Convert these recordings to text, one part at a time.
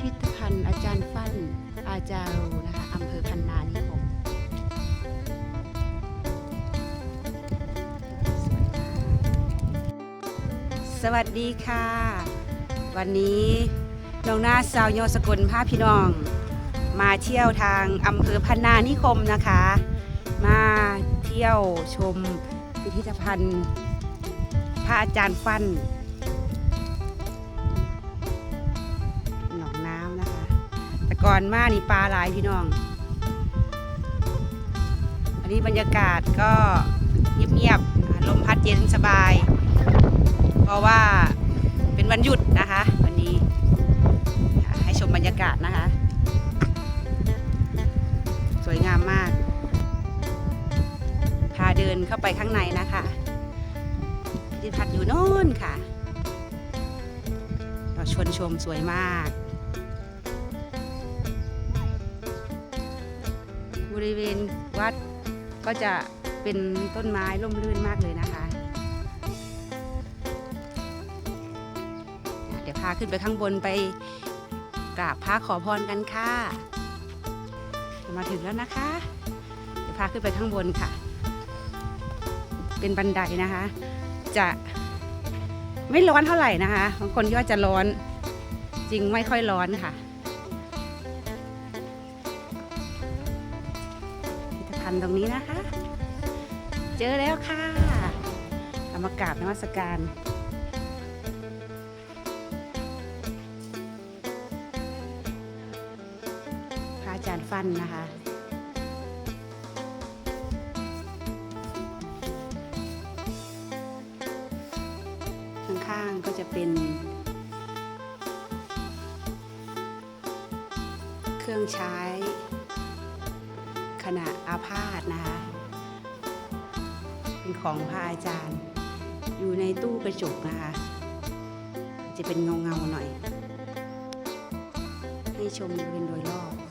พิธภัณฑ์อาจารย์ฟั่นอาจารูนะคะอำเภอพันนานิคมสวัสดีค่ะ วันนี้น้องนาสาวยอสกลพาพี่น้อง มาเที่ยวทางอำเภอพันนานิคมนะคะ มาเที่ยวชมพิพิธภัณฑ์พระอาจารย์ฟั่นหน ก่อนมานี่ปลาหลายพี่น้อง อันนี้บรรยากาศก็เงียบๆลมพัดเย็นสบาย เพราะว่าเป็นวันหยุดนะคะ วันนี้ ให้ชมบรรยากาศนะคะ สวยงามมาก พาเดินเข้าไปข้างในนะคะพิพิธภัณฑ์อยู่โน่นค่ะเราชวนชมสวยมาก บริเวณวัดก็จะเป็นต้นไม้ร่มรื่นมากเลยนะคะ เดี๋ยวพาขึ้นไปข้างบนไปกราบพระขอพรกันค่ะ มาถึงแล้วนะคะ เดี๋ยวพาขึ้นไปข้างบนค่ะ เป็นบันไดนะคะ จะไม่ร้อนเท่าไหร่นะคะบางคนคิดว่าจะร้อนจริงไม่ค่อยร้อนค่ะ พิพิธภัณฑ์ตรงนี้นะคะ เจอแล้วค่ะเรามากาบนมัสการพระอาจารย์ฟันนะคะข้างๆก็จะเป็นเครื่องใช้ ขณะอาพาธนะคะ เป็นของพระอาจารย์ อยู่ในตู้กระจกนะคะ จะเป็นเงาเงาหน่อย ให้ชมบริเวณโดยรอบ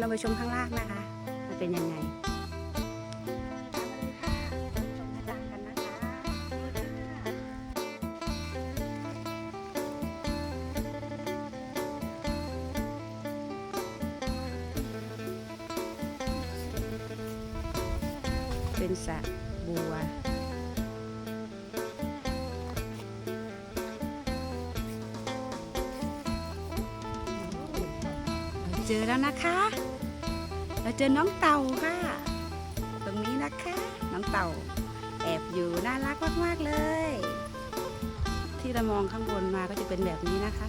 เราไปชมข้างล่างนะคะ มันเป็นยังไงชมข้างล่างกันนะคะเป็นสระบัว จอแล้วนะคะ เราเจอน้องเต่าค่ะ ตรงนี้นะคะ น้องเต่า แอบอยู่น่ารักมากๆเลย ที่เรามองข้างบนมาก็จะเป็นแบบนี้นะคะ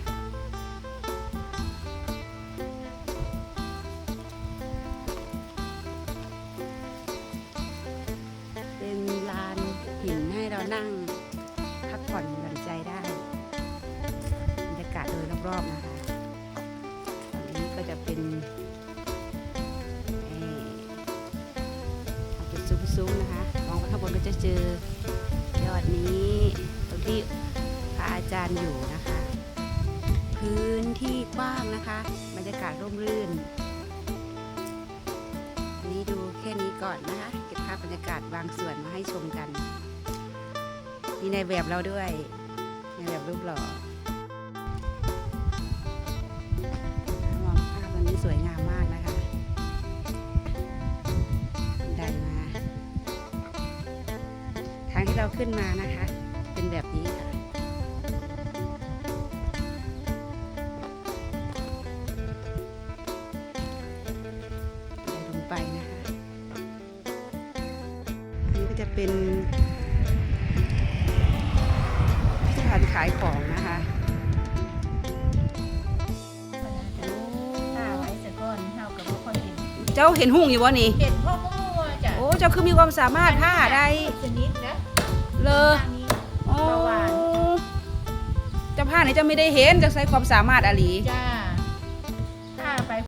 เป็นลานหินให้เรานั่ง พักผ่อนหย่อนใจได้ บรรยากาศโดยรอบๆนะคะฝั่งนี้ก็จะ เป็นเอ่ออาจจะซุ้มๆนะคะ มองไปข้างบนก็จะเจอยอดนี้ตรงที่พระอาจารย์อยู่นะคะ พื้นที่กว้างนะคะ บรรยากาศร่มรื่น นี้ดูแค่นี้ก่อนนะคะ เก็บภาพบรรยากาศบางส่วนมาให้ชมกัน มีในแบบเราด้วย ในแบบรูปหล่อางที่เราขึ้นมานะคะ เป็นแบบนี้ค่ะลงไปนะคะอันนี้ก็จะเป็นพิพิธภัณฑ์ขายของนะคะโอ้เจ้าเห็นหุ่งอยู่วะนี่ เห็นพ่อมั่วจ้ะโอ้ เจ้าคือมีความสามารถผ้าได้ ชนิดนะ เลออันนี้โอ้เบาหวาน เจ้าผ้าไหนเจ้าไม่ได้เห็นเจะใช้ความสามารถอะหลี จ้า